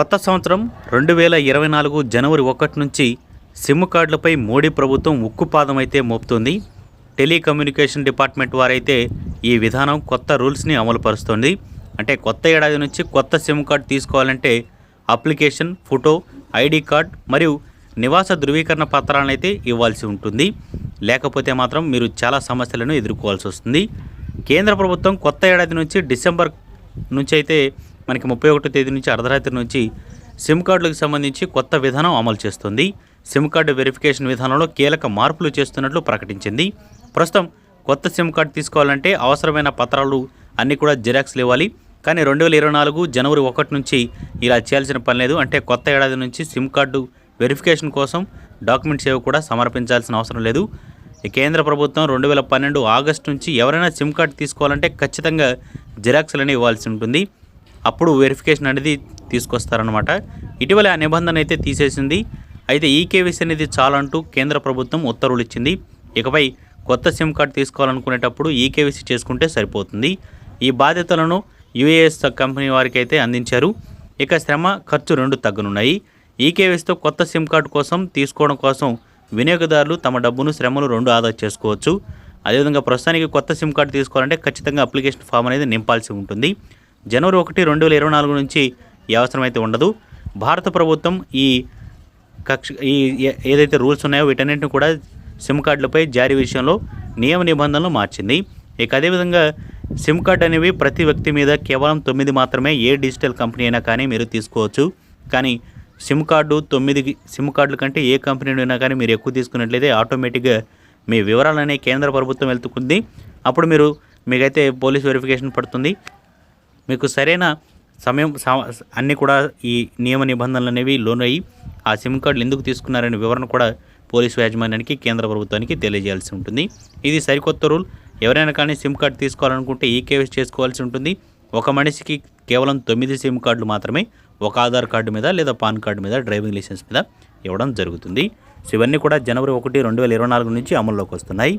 కొత్త సంవత్సరం రెండు వేల ఇరవై నాలుగు జనవరి ఒకటి నుంచి సిమ్ కార్డులపై మోడీ ప్రభుత్వం ఉక్కుపాదం అయితే మోపుతుంది. టెలికమ్యూనికేషన్ డిపార్ట్మెంట్ వారైతే ఈ విధానం కొత్త రూల్స్ని అమలుపరుస్తుంది. అంటే కొత్త ఏడాది నుంచి కొత్త సిమ్ కార్డు తీసుకోవాలంటే అప్లికేషన్ ఫోటో ఐడి కార్డ్ మరియు నివాస ధృవీకరణ పత్రాలను అయితే ఇవ్వాల్సి ఉంటుంది. లేకపోతే మాత్రం మీరు చాలా సమస్యలను ఎదుర్కోవాల్సి వస్తుంది. కేంద్ర ప్రభుత్వం కొత్త ఏడాది నుంచి డిసెంబర్ నుంచి అయితే మనకి ముప్పై ఒకటో తేదీ నుంచి అర్ధరాత్రి నుంచి సిమ్ కార్డులకు సంబంధించి కొత్త విధానం అమలు చేస్తుంది. సిమ్ కార్డు వెరిఫికేషన్ విధానంలో కీలక మార్పులు చేస్తున్నట్లు ప్రకటించింది. ప్రస్తుతం కొత్త సిమ్ కార్డు తీసుకోవాలంటే అవసరమైన పత్రాలు అన్నీ కూడా జిరాక్స్లు ఇవ్వాలి కానీ రెండు వేల ఇరవై నాలుగు జనవరి ఒకటి నుంచి ఇలా చేయాల్సిన పని లేదు. అంటే కొత్త ఏడాది నుంచి సిమ్ కార్డు వెరిఫికేషన్ కోసం డాక్యుమెంట్స్ ఏవి కూడా సమర్పించాల్సిన అవసరం లేదు. కేంద్ర ప్రభుత్వం రెండు వేల పన్నెండు ఆగస్టు నుంచి ఎవరైనా సిమ్ కార్డు తీసుకోవాలంటే ఖచ్చితంగా జిరాక్స్లని ఇవ్వాల్సి ఉంటుంది. అప్పుడు వెరిఫికేషన్ అనేది తీసుకొస్తారనమాట ఇటీవల ఆ నిబంధన అయితే తీసేసింది. అయితే ఈ కేవీసీ అనేది చాలంటూ కేంద్ర ప్రభుత్వం ఉత్తర్వులు ఇచ్చింది. ఇకపై కొత్త సిమ్ కార్డు తీసుకోవాలనుకునేటప్పుడు ఈ కేవీసీ చేసుకుంటే సరిపోతుంది. ఈ బాధ్యతలను యుఏఎస్ కంపెనీ వారికి అయితే అందించారు. ఇక శ్రమ ఖర్చు రెండు తగ్గనున్నాయి. ఈ కేవీసీతో కొత్త సిమ్ కార్డు కోసం తీసుకోవడం కోసం వినియోగదారులు తమ డబ్బును శ్రమను రెండు ఆదా చేసుకోవచ్చు. అదేవిధంగా ప్రస్తుతానికి కొత్త సిమ్ కార్డు తీసుకోవాలంటే ఖచ్చితంగా అప్లికేషన్ ఫామ్ అనేది నింపాల్సి ఉంటుంది. జనవరి ఒకటి రెండు వేల ఇరవై నాలుగు నుంచి ఈ అవసరం అయితే ఉండదు. భారత ప్రభుత్వం ఈ కక్ష ఈ ఏదైతే రూల్స్ ఉన్నాయో వీటన్నింటిని కూడా సిమ్ కార్డులపై జారీ విషయంలో నియమ నిబంధనలు మార్చింది. ఇక అదేవిధంగా సిమ్ కార్డ్ అనేవి ప్రతి వ్యక్తి మీద కేవలం తొమ్మిది మాత్రమే ఏ డిజిటల్ కంపెనీ అయినా కానీ మీరు తీసుకోవచ్చు. కానీ సిమ్ కార్డు తొమ్మిది సిమ్ కార్డుల కంటే ఏ కంపెనీ అయినా కానీ మీరు ఎక్కువ తీసుకున్నట్లయితే ఆటోమేటిక్గా మీ వివరాలనే కేంద్ర ప్రభుత్వం వెళ్తుకుంది. అప్పుడు మీరు మీకైతే పోలీస్ వెరిఫికేషన్ పడుతుంది. మీకు సరైన సమయం అన్నీ కూడా ఈ నియమ నిబంధనలు అనేవి లోనయ్యి ఆ సిమ్ కార్డులు ఎందుకు తీసుకున్నారనే వివరణ కూడా పోలీసు యాజమాన్యానికి కేంద్ర ప్రభుత్వానికి తెలియజేయాల్సి ఉంటుంది. ఇది సరికొత్త రూల్. ఎవరైనా కానీ సిమ్ కార్డు తీసుకోవాలనుకుంటే ఈ కేవైసీ చేసుకోవాల్సి ఉంటుంది. ఒక మనిషికి కేవలం తొమ్మిది సిమ్ కార్డులు మాత్రమే ఒక ఆధార్ కార్డు మీద లేదా పాన్ కార్డు మీద డ్రైవింగ్ లైసెన్స్ మీద ఇవ్వడం జరుగుతుంది. సో ఇవన్నీ కూడా జనవరి ఒకటి రెండు వేల ఇరవై నాలుగు నుంచి అమల్లోకి వస్తున్నాయి.